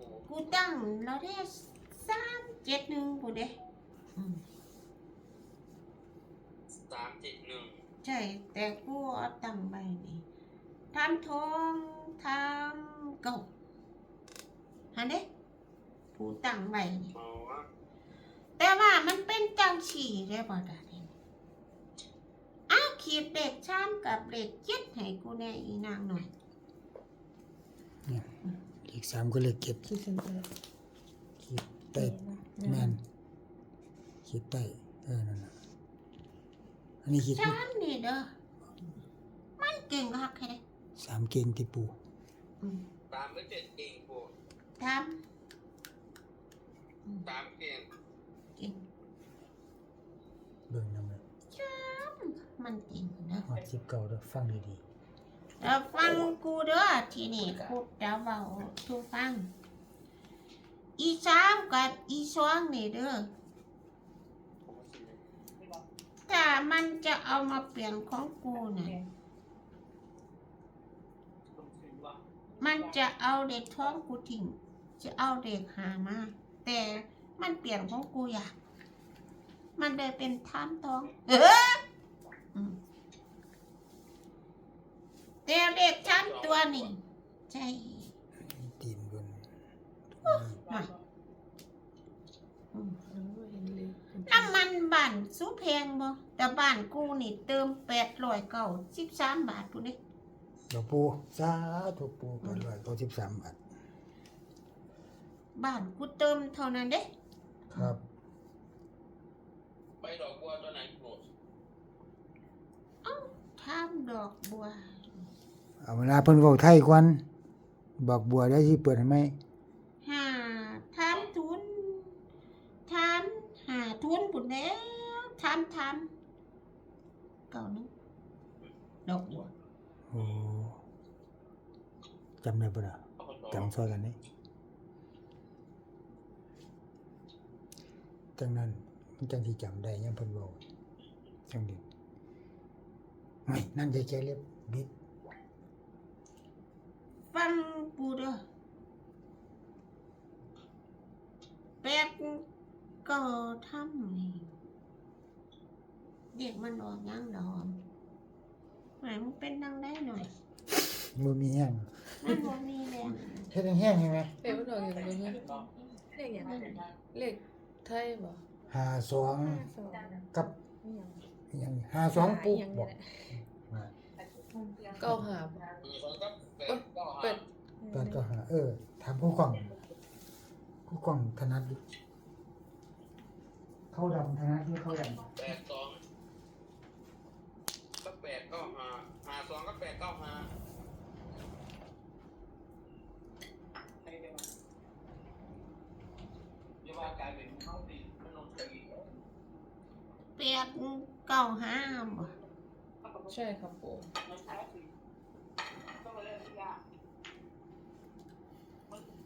ปูกูตั้งเราได้สามเจ็ดหนึ่งกูเด้อืมสามเจ็ดหนึ่งใช่แต่กูเอาตั้งไปนี่ทำทองทำเก่าฮันเด้กูตั้งไปนี่อ๋อแต่ว่ามันเป็นจังฉี่ได้บ่ดาเด่นอ้าวขีดเด็กชามกับเด็กเจ็ดให้กูแน่อีนางหน่อย อีกสามก็เลยเก็บขีดเส้นใต้ขีดใต้แมนขีดใต้เออนั่นน่ะอันนี้ขีดชามนี่เด้อมันเก่งคักแค่ไหนสามเก่งที่ปูอืมสามก็เจ็ดเก่งปูทสามเก่งำเก่งเบิ่งนำเลยชามมันเก่งนะฮอดสิบเก่าเด้อฟังดี แล้วฟังกูเด้อที่นี่กูจะเบาทุกฟัง อีสามกับอีสองนี่เด้อถ้ามันจะเอามาเปลี่ยนของกูน่ะมันจะเอาเด็กท้องกูทิ้งจะเอาเด็กหามา แต่มันเปลี่ยนของกูอยากมันเลยเป็นท่ามท้อง เออม แต่เด็กท่ามตัวนี่ใช่ๆตีนบนมาอืมเออเห็นเลยเป็นน้ำมันบ้านสูแพงบ่แต่บ้านกูนี่เติมแปดร้อยเก้าสิบสามบาทกูนี่เดี๋ยวปูสาธุปูแปดร้อยเก้าสิบสามบาทบ้านกูเติมเท่านั้นเด้ครับใบดอกบัวตัวไหนปูทามดอกบัว เอาเวลาเพิ่นเว้าไทยก่อนบอกบัวได้สิเปิดให้ไหมหาทามทุนทามหาทุนปุ่นแล้วทามทามเก่านึงดอกบัวโอ้จำได้บ่ล่ะเอาคนจำซอยกันนี่จังนั้นมันจังที่จำได้ยังเพิ่นเว้าจังเด็ดไม่นั่นใจใจเล็บบิด ฟังกูเด้อแปดก็ทำนี่เด็กมันออกยังดอมหมายมันเป็นดังได้หน่อยบ่มีแห้งมันบ่มีแรงเฮ็ดแห้งๆใช่ไหมเลขมันออกอย่างเงี้ยเลขอย่างเลขไทยบ่หาสองห้าสองกับนี่หยังอหย่างหาสองปุ๊บหยังบอกนี่แหละมาเก้าหาบ่มีคนก็ เป็ดก็หาเป็ดตอนก็หา เออ ถามผู้กล้องผู้กล้องถนัดอยู่เข้าดำถนัดที่เข้าดแปดสองก็แปดก็หาหาสองก็แปดก็หาแปดเก้าห้าบ่ใช่ครับปู่ห้าท้องกับแปดเก้าห้าแล้วมาต้นห้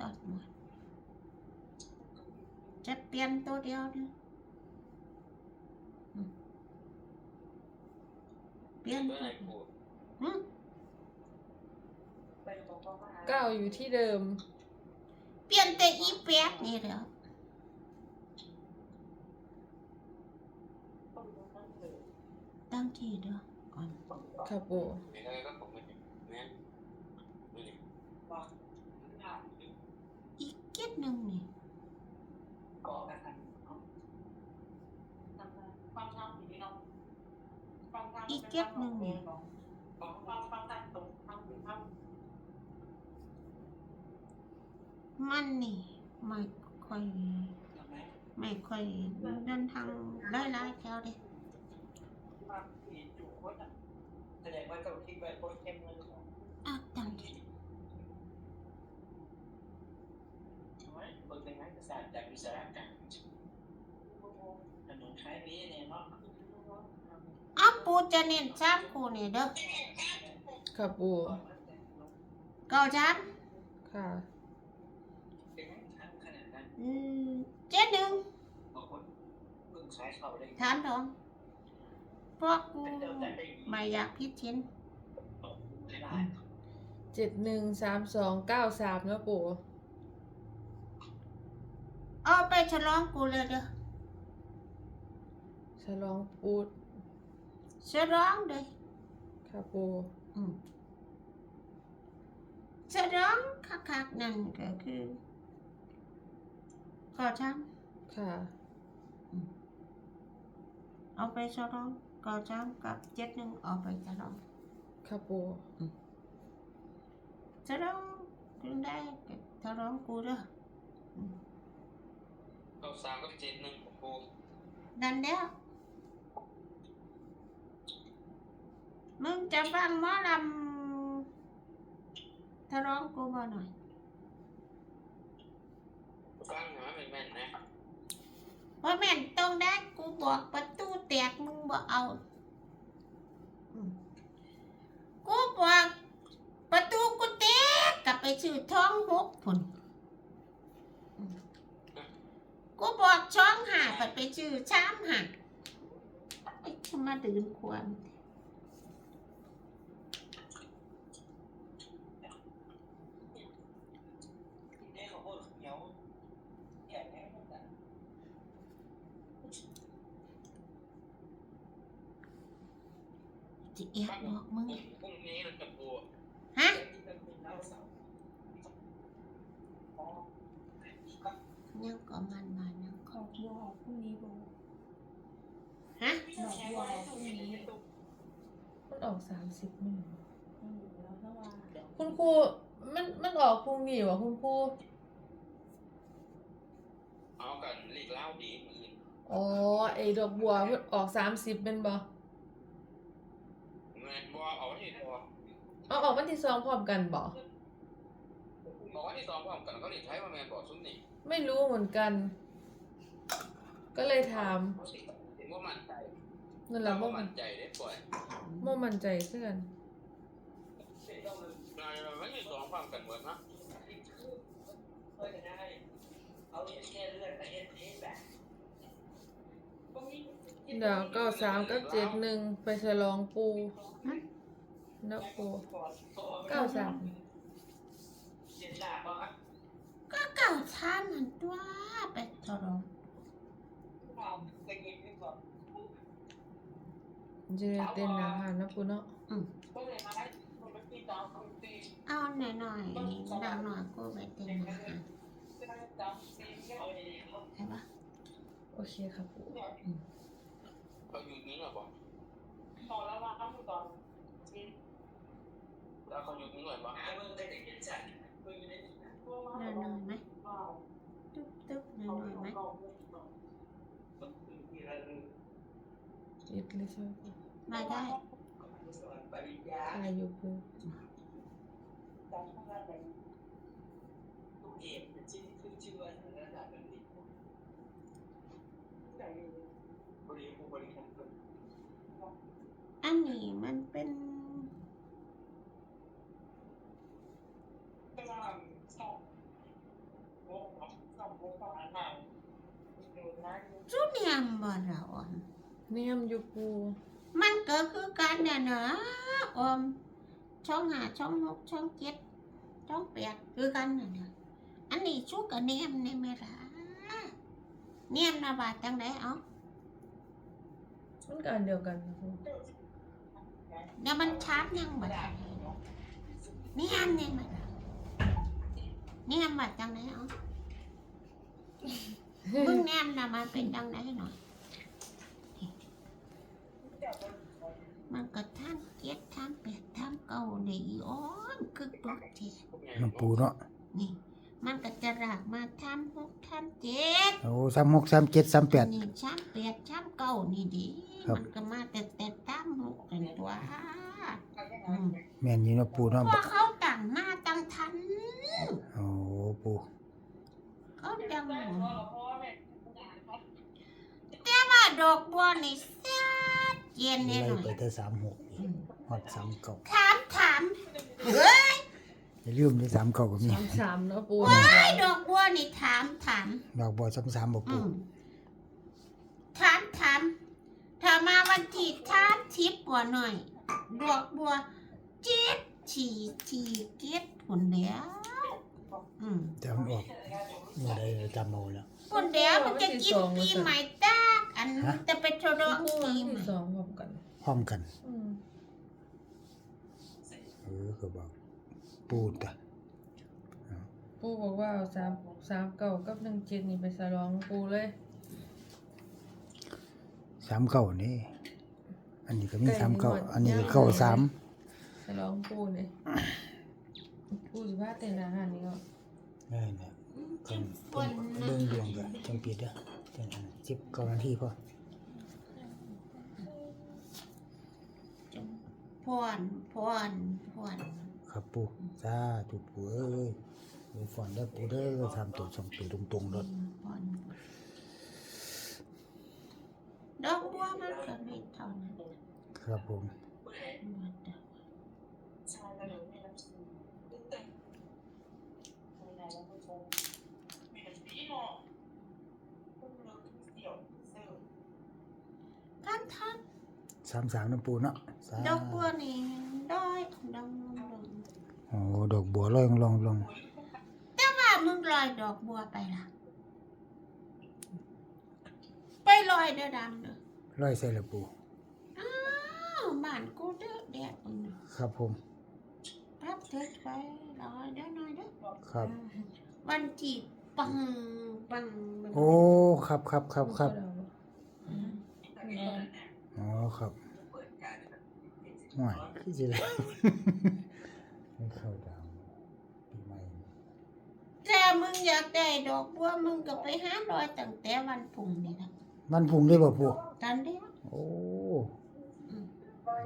ตัดหมดจะเปลี่ยนตัวเดียวเด้ออืมเปลี่ยนตัวตัวไหน เดียวปูหึเก้าอยู่ที่เดิม เปลี่ยนแต่อีแปดนี่แหล้วตั้งที่เด้อก่อนครับปู่มีอะไรก็ผมไม่เห็นเนี่ยดูดิอีกเก็ดหนึ่งนี่อีกเก็ดหนึ่งนี่ มันนี่ไม่ค่อยไม่ค่อยเดินทางไล่ไล่แถวเด้แสดงว่าเจ้าคิดไว้โคตรเข้มเลยของอ้าวจังดิเบิกในงานศาสตร์จากวิศวกรรมถนนคล้ายนี้เนี่ยเนาะอ้าวปูจะเน้นซ้ำกูนี่เด้อค่ะปูเก้าซ้ค่ะ เป็นทางขนาดนั้นำอืมเจ็ ดหนึ่งบางคนเพิ่งใช้เขาได้ถามดองพวกกูไม่อยากพิชินไม่ได้เจ็ดหนึ่งสามสองเก้าสามแล้วปูเอาไปฉลองกูเลยเด้อฉลองปูฉลองเลยค่ะปูอืมฉลองคักๆนั่นก็คือเก็ช้ำ ค่ะ เอาไปฉลองเก็ช้ำกับเจ็ดหนึ่งเอาไปฉลองค่ะปูฉลองถึงได้ก็ฉลองกูเด้อเราสามก็เจ็ดหนึ่งปูนั่นแล้วมึงจะฟังหมอลำฉลองกูบ่หน่อยฟังนะแม่นนะ ว่าแม่นตรงนั้นกูบอกประตูแตกมึงบ่เอาอืมกูบอกประตูกูแตกกลับไปซื้อท้องหกผลอืมกูบอกช่องหาไปไปซื้อชามหาไอ้ที่มาดื่นควร เนี่ยเขาพูดเหนียวแก่แน่หมดอะ จะแอบบอกมึงพรุ่งนี้เราจะปูฮะยังก็มันมายังขอบบัวออกพรุ่งนี้โบฮะดอกบัวออกพรุ่งนี้มันออกสามสิบหนึ่งอืมแล้วก็ว่าคุณครูมันมันออกพรุ่งนี้วะคุณครูเอากันลีกเล่าดีมืออ๋อไอ้ดอกบัวมันออกสามสิบเป็นบ่ เงินบัวเอาที่บัวเอาออกวันที่สองพร้อมกันบ่บอกว่าที่สองพร้อมกันเขาเรียกใช้ว่าแมนบอกซุ้มนี่ไม่รู้เหมือนกัน ก็เลยถามเห็นว่ามั่นใจนั่นแหละว่าว่ามัมั่นนใจได้ปล่อยโมมั่นใจเพื่อนนายมันที่สองพร้อมกันหมดนะเอาแค่เลื่อนแต่เอ็นเอแบบเดี๋ยวเก้าสามกับเจ็ดหนึ่งไปฉลองปูนะปูเก้าสามเจ็ดดาบอะก็เก่าชาติมันตัวไปทรองไปกินก่อนจะได้เต้นอาหารนะปูเนาะก็เลยมาให้คนที่ตามคนที่เอาหน่อยหน่อยๆดังหน่อยกูไปเต็มอาหารตามซีเอาเองใช่ปะ โอเคครับปูเขาอยู่นี้หรอบอกตอนแล้วว่าเขาตอนแล้วเขาอยู่นี้หน่อยบอกเมื่อได้แต่เห็นฉันเมื่อได้หน่อยหน่อยๆไหมตึ๊บตึ๊บหน่อยหน่อยๆไหมยึดเลยใช่ไหมปูมาได้ปริญญาถ่ายอยู่ปูตัวเอกชื่อขึ้นชื่อว่าระดับบัณฑิตบริบูบริหาร อันนี้มันเป็นก็ต้องสอบโอ้สอบโอ้สอบอ่านอ่านดูนะจุเนียมบ่ละออมเนียมอยู่ปูมันก็คือกันเนี่ยนะออมช่องหาช่องหกช่องเจ็ดช่องแปดคือกันน่ะนะอันนี้ชุกกับเนียมเนี่ยไม่ละ เนียมนะบาทจังไดเอามันก็อันเดียวกันนะปูเดี๋ยวมันชาร์จยังบัดเนียมเนี่ยมันเนียมบัดจังไดเอามึงเนียมนะมันเป็นจังไดหน่อย มันก็ท่านเจ็ดท่านแปดท่านเก้าในอีอ้อนคือปลอกเทียน้ำปูเนาะนี่ มันก็จะรากมาทำหกทำเจ็ดโอ้สามหกสามเจ็ดสามแปด นี่ช้ำแปดช้ำเก้านี่ดีครับ มันก็มาแต่แต่ตามหกกันตัวอืมแม่นอยู่เนาะปูเนาะเพราะเขาตั้งมาตั้งทัน โอ้ปูเขาดังได้หมเพราะดเพราะว่าแม่ครับแต่ว่าดอกบัวนี่แซ่บเย็นแน่ไล่หน่อยไปแต่สามหกฮอดสามเก้าถามถามเฮ้ย อย่าลืมที่สามเก้าก็มี สามสามเนาะปูไอ้ดอกบัวนี่ถามถาม ดอกบัวสามสามบ่อืปูมถามถามถ้ามาวันที่ทามทิพย์กว่าหน่อย ดอกบัวเจ็ดฉี่ฉี่เก็ดผลเดียวอืมแต่มันออกเมื่อใดจำเอาแล้ว ผลเดียวมันจะกินปีใหม่ตากอันฮะ จะไปทดลองปูวันปีที่ใหม่สองพร้อมกัน พร้อมกัน อืมเออก็บอก ปูตะปูบอกว่าเอาสามสามเก้ากับหนึ่งเจ็ดนี่ไปฉลองปูเลยสามเก้านี่ อันนี้ก็มีไก่สามเก้าหมดอันนี้ก็ย่างเก้าสามฉลองปูเลยปูสิบ้าเต้นอาหารนี่ก็เออเนี่ยกันเบิ่งเบิ่งดวงก็จังปิดเด้อจังอันสิบเก้านาทีพอพอนพอนพอน ครับปูสาธุปูเอ้ยเดี๋ยวฝอนได้อปูเด้อทำตัวสองตัวตรงๆรถพอนดอกบัวมันก็ไม่เท่านั้นครับผมใช่แล้วเดี๋ยวไม่รับซื้อแต่ไม่ได้แล้วผู้ชมมีแต่สีเนาะคุณเลิกเสี่ยวเซลล์ท่านท่านสามสามน้ำปูเนาะสาดอกบัวนี่ด้อยดองดองโอ้ ดอกบัวลอยลองลองแต่ว่ามึงลอยดอกบัวไปล่ะ ไปลอยเด้อดำเด้อลอยใส่ละปูอ้าวบ้านกูเด้อแดดมึงน่ะครับผมรับเถิดไปลอยเด้อหน่อยเด้อครับ วันที่ปังปังปังโอ้ครับครับครับครับอืมอ๋อครับห่วยคือสิเลยไม่เข้าดาวปีใหม่ แต่มึงอยากได้ดอกบัวมึงก็ไปหาลอยตั้งแต่วันพุ่งนี่ล่ะมันพุ่งได้บ่ปูตอนเดียวโอ้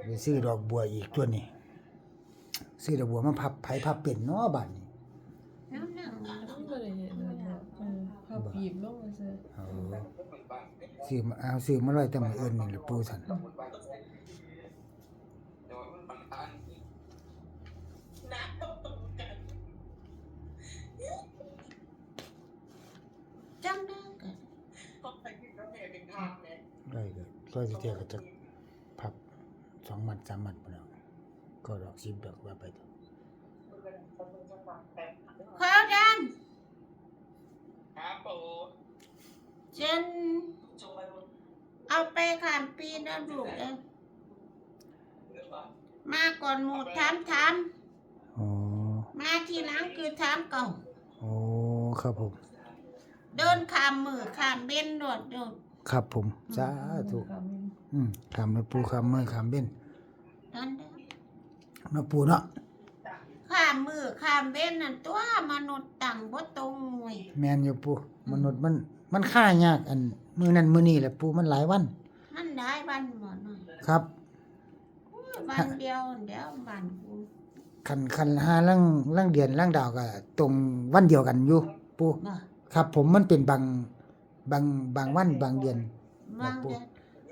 ไปซื้อดอกบัวอีกตัวนี้ซื้อดอกบัวมาพับไผพับเป็นเนาะบัดนี้น้ำหนังนี่ล่ะไม่ได้เห็นเลยเนี่ยเออเขาบีบลงมาเซยเอาซื้อมาเอาซื้อมาลอยแต่มื้ออื่นนี่ล่ะปูซั่นน้ำต้องตรงกัน จังได้ก็ ต้องไปที่รถเมล์เป็นทางเลย ล อยก็ลอยสิเที่ยก็จะพับสองมัดสามมัดพุ่นแล้วก็ดอก10ดอกว่าไปเถอะมันเป็นคนเป็นจังหวะแต่ขาวดครับปูำจนจงไปบนเอาไปขามปีนะลูกเอ้ยหรือว่ามาก่อนหมูถามถามมาทีหลังคือถามเก่าโอ้ ครับผม เดินขามมือขามเบนโดดโดด ครับผมสาธุครับอืมขามไปปูขามมือขามเบ้นนั่นเด้อมาปูเนาะขามมือขามเบนนั่นตัวมนุษย์ต่างบ่ตรงเว้ยแมนอยู่ปูมนุษย์มันมันค่ายากอันมือนั้นมือนี้แหละปูมันหลายวัน มันได้วันบ่หน่อยครับอุ้ยวันเดียวเดี๋ยววันกูคันคันห้าล่างล่างเดือนล่างดาวก็ตรงวันเดียวกันอยู่ปูบ่ครับผมมันเป็นบาง บางบางวันบางเดือนวางเดือน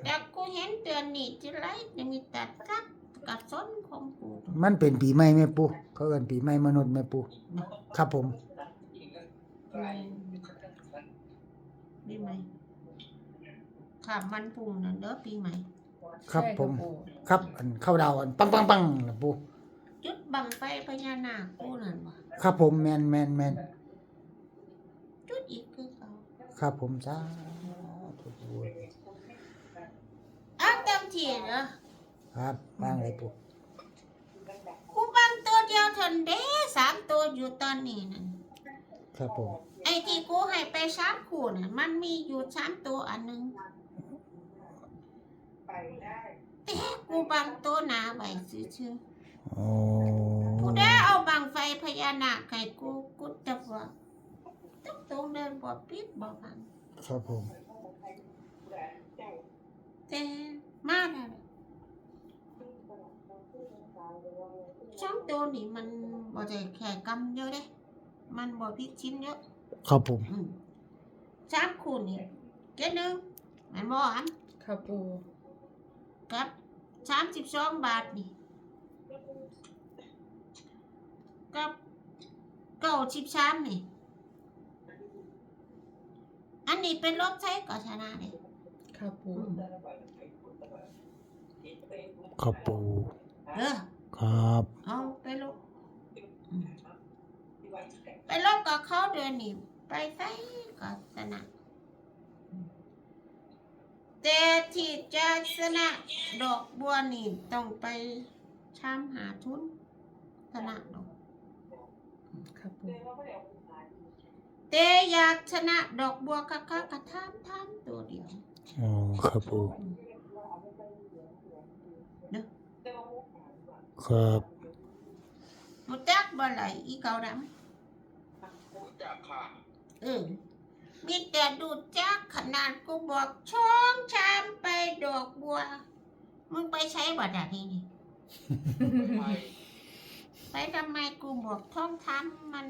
แต่กูเห็นเดือนนี้ทีไรจะมีแต่กับกับสนของกูมันเป็นปีใหม่แม่ปูเขาเอิ้นปีใหม่มนุษย์แม่ปูครับผมปีใหม่ขามวันพุ่งนั่นเด้อปีใหม่ ครับใช่ผมปูครับอันเข้าดาวอันปังปังปังล่ะปูจุดบังไฟพญานาคกูนั่นบ่ครับผมแมนแมนแมนจุดอีกคือเขา ครับผมสาธุปูอ้าวเต็มที่เหรอครับว่างเลยปูกูบังตัวเดียวเทันเด้สามตัวอยู่ตอนนี้นั่นครับผมไอ้ที่กูให้ไปสามคู่น่ะมันมีอยู่สามตัวอันหนึงไปได้แต่กูบังตัวหนาไว้ซื่อโอ้ ๆกูได้เอาบังไฟพญานาคให้กูกูจะว่า ต้องตรงเดินบ่ปิดบ่พังครับผม แต่มาแล้วช่องตัวนี่มันบ่ได้แข่กำเยอะเด้ มันบ่พลิกชิ้นเยอะครับผมอืมสามคูณนี่เจ็ดหนึ่งแมันบ่อันค่ะปูกับสามสิบสองบาทนี่กับเก้าสิบสามนี่ อันนี้เป็นรถใช้ก็ชนะเลยค่ะปูครับปูเออครับเอาไปลบอืมไปลบกับเขาเดือนนี้ไปใส่ก็ชนะแต่ที่จะชนะดอกบัวนี่ต้องไปชามหาทุนชนะดอกค่ะปู แต่อยากชนะดอกบัวคักๆกระทามทามตัวเดียวอ๋อครับปูครับมุจักบ่ไหลอีเกาดจับค่ะำเออมีแต่ดูจักขนาดกูบอกช่องชามไปดอกบัว มึงไปใช้บัตรนี้นี่ไปไปทำไมกูบอกท้องทำมัน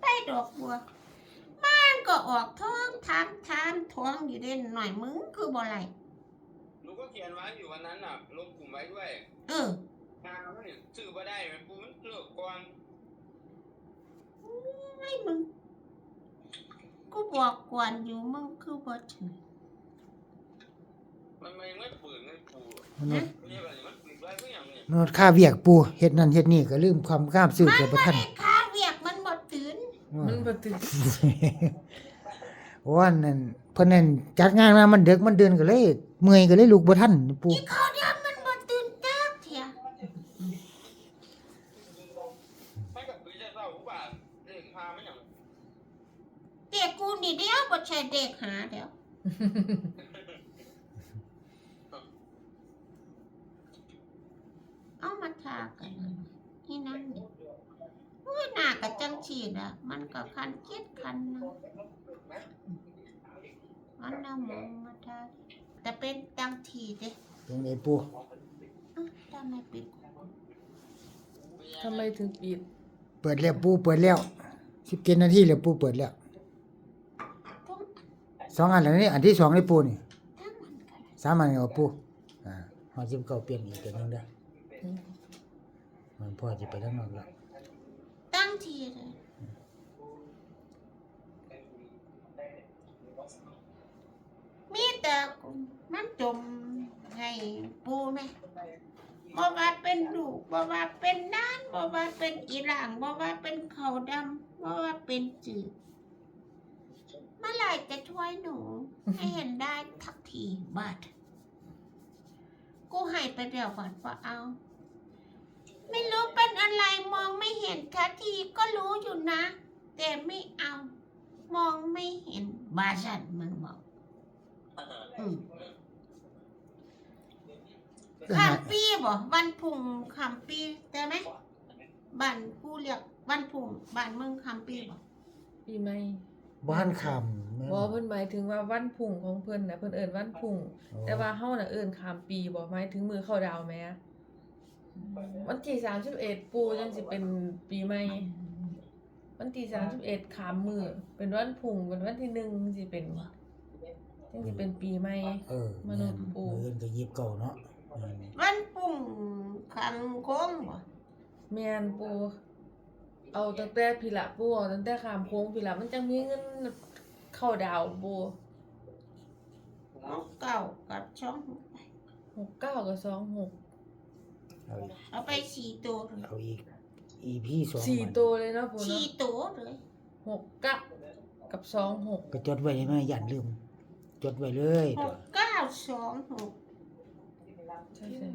ไปดอกบัวมันก็ออกท้องทำทำท้องอยู่เด่นหน่อยมึงคือบ่ไหลหนูก็เขียนไว้อยู่วันนั้นน่ะลงกลุ่มไว้ด้วยเอองานมันเนี่ยซื้อมาได้มันปูมันเลิกก่อนไม่มึงกูบอกกวนอยู่มึงคือบ่ถึงมันไม่ไม่เปิดเงินปูมนุษย์เรียกอะไรมันปิดไว้เพื่ออย่างนี้มนุษย์ค่าเวียกปูเฮ็ดนั่นเฮ็ดนี่ก็ลืมความกล้ามซื้อกับบ่ทันไอ้ข้าเวียกมันบ่ตื่น มันบ่ถึงว่านั่นเพิ่นนั่นจัดงานมามันดึกมันเดินก็เลย เมื่อยก็เลยลุกบ่ทันปูอีเขาเดียวมันบ่ตื่นจักเถียไม่กับปีจะเศร้าผู้บาทเด็กพาไม่อย่างเด็กกูนี่เดียวบ่ใช่เด็กหาเดียวเอามาทากันนี่นั่นนี่ อุ้ยหน้าก็จังฉีดอะ มันก็คันเจ็ดคันนะมันน่ะมองมาทาแต่เป็นจังฉีดเด้เป็นไงปูอ้าวทำไมปิดทำไมถึงปิด เปิดแล้วปูเปิดแล้ว17นาทีแล้วปูเปิดแล้วต้องสองอันแล้วนี่อันที่สองนี่ปูนี่ทั้งมันกันสามอันนี่เอาปูอ่าฮอด19เปลี่ยนอีกตัวหนึงเด้ออืมมันพ่อสิไปทางนอกแล้ว ตั้งทีเลยมีแต่มันจมให้ปูไหมบ่ว่าเป็นลูกบ่ว่าเป็นน้านบ่ว่าเป็นอีหลางบ่ว่าเป็นเขาดำบ่ว่าเป็นจืดเมื่อไหร่จะช่วยหนูให้เห็นได้ทักทีบัดกูให้ไปเดี๋ยวบัดว่าเอา ไม่รู้เป็นอะไรมอง ห็นทันทีก็รู้อยู่นะ แต่ไม่เอา มองไม่เห็นบาชันมันบอกอืมคำปีบ่วันพุ่งคำปีได้ไหมบ้านผู้เรียกวันพุ่งบ้านเมืองคำปีบ่ปีใหม่บ้านคำแม่นบ่เพิ่นหมายถึงว่าวันพุ่งของเพิ่นน่ะเพิ่นเอิ้นวันพุ่ง แต่ว่าเฮาน่ะเอิ้นข้ามปีบ่หมายถึงมือเข้าดาวแหม วันที่31ปูจังสิเป็นปีใหม่ วันที่31ขามมือเป็นวันพุ่งเป็นวันที่หนึ่งสิเป็นจังสิเป็นปีใหม่เออมนุษย์ปูมื้ออื่นก็ยิบเก่าเนาะอืมวันพุ่งคันโค้งบ่แม่นปู เอาตั้งแต่พี่ละปูเอาตั้งแต่ขามโค้งพี่ละมันจังมีเงินเข้าดาวปูเอาเก่ากับช่อง69กับ26 เอาอีกเอาไปสี่ตัวเลยเอาอีก EP สองสี่มันตัวเลยเนาะปูสี่เนาะตัวเลย6กับกับ26ก็จดไว้ได้ไหมอย่าลืม จดไว้เลยหตัวกเก้าสองหกใช่ใช่